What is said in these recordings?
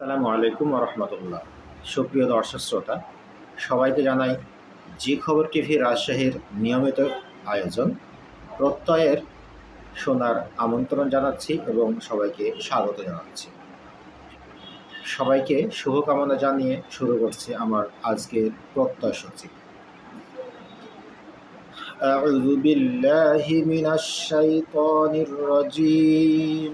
আসসালামু আলাইকুম রহমতুল্লাহ সুপ্রিয় দর্শক শ্রোতা সবাইকে জানাই জি খবর টিভি রাজশাহীর নিয়মিত আয়োজন প্রত্যয়ের শোনার আমন্ত্রণ জানাচ্ছি এবং সবাইকে স্বাগত জানাচ্ছি সবাইকে শুভকামনা জানিয়ে শুরু করছি আমার আজকের প্রত্যয় সূচি أعوذ بالله من الشيطان الرجيم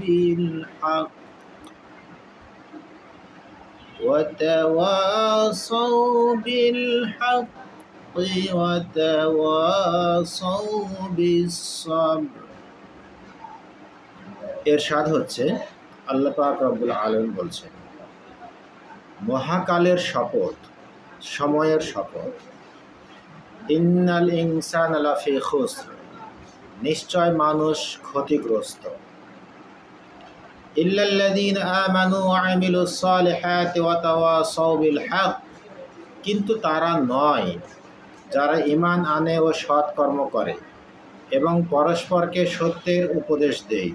بالحق وتواصوا بالحق وتواصوا بالصبر এরশাদ হচ্ছে আল্লাহ পাক রব্বুল আলম বলছেন মহাকালের শপথ সময়ের শপথ ইন্নাল ইনসান লাফি খুসর নিশ্চয় মানুষ ক্ষতিগ্রস্ত ওয়া আমিলুস সালিহাতি ওয়া তাওয়াসাউ বিল হক কিন্তু তারা নয় যারা ঈমান আনে ও সৎ কর্ম করে এবং পরস্পরকে সত্যের উপদেশ দেয়।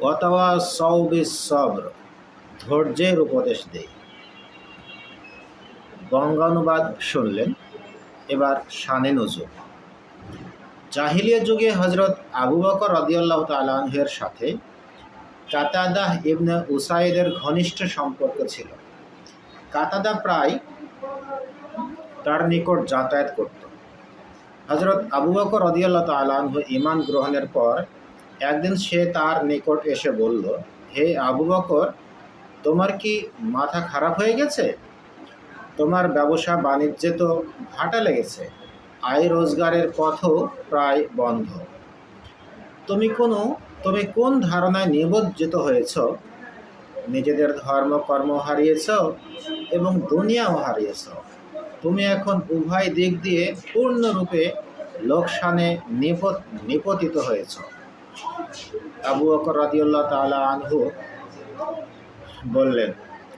ওয়া তাওয়াসাউ বিস সবর ধৈর্যের উপদেশ দেয়। বঙ্গানুবাদ শুনলেন, এবার শানে নজর। জাহিলিয়া যুগে হজরত আবু বকর রদিয়াল্লাহ তালাহের সাথে কাতাদাহ ইবনে উসাইদের ঘনিষ্ঠ সম্পর্ক ছিল। কাতাদা প্রায় তার নিকট যাতায়াত করত। হজরত আবু বকর রদিয়াল্লাহ তালাহ ইমান গ্রহণের পর একদিন সে তার নিকট এসে বলল, হে আবু বকর, তোমার কি মাথা খারাপ হয়ে গেছে? তোমার ব্যবসা বাণিজ্যে তো ভাটা লেগেছে। আয় রোজগারের পথও প্রায় বন্ধ। তুমি কোনো, তুমি কোন ধারণায় নিবজ্জিত হয়েছ? নিজেদের ধর্ম কর্ম হারিয়েছ এবং দুনিয়াও হারিয়েছ। তুমি এখন উভয় দিক দিয়ে পূর্ণরূপে লোকসানে নিপত, নিপতিত হয়েছ। আবু বকর রাদিউল্লাহ তাআলা আনহু বললেন,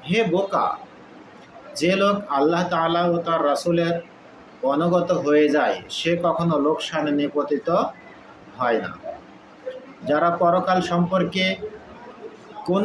হে বোকা, যে লোক আল্লাহ তাআলা ও তার রাসূলের অনগত হয়ে যায় সে কখনো লোকসানে নিপতিত হয় না। যারা পরকাল সম্পর্কে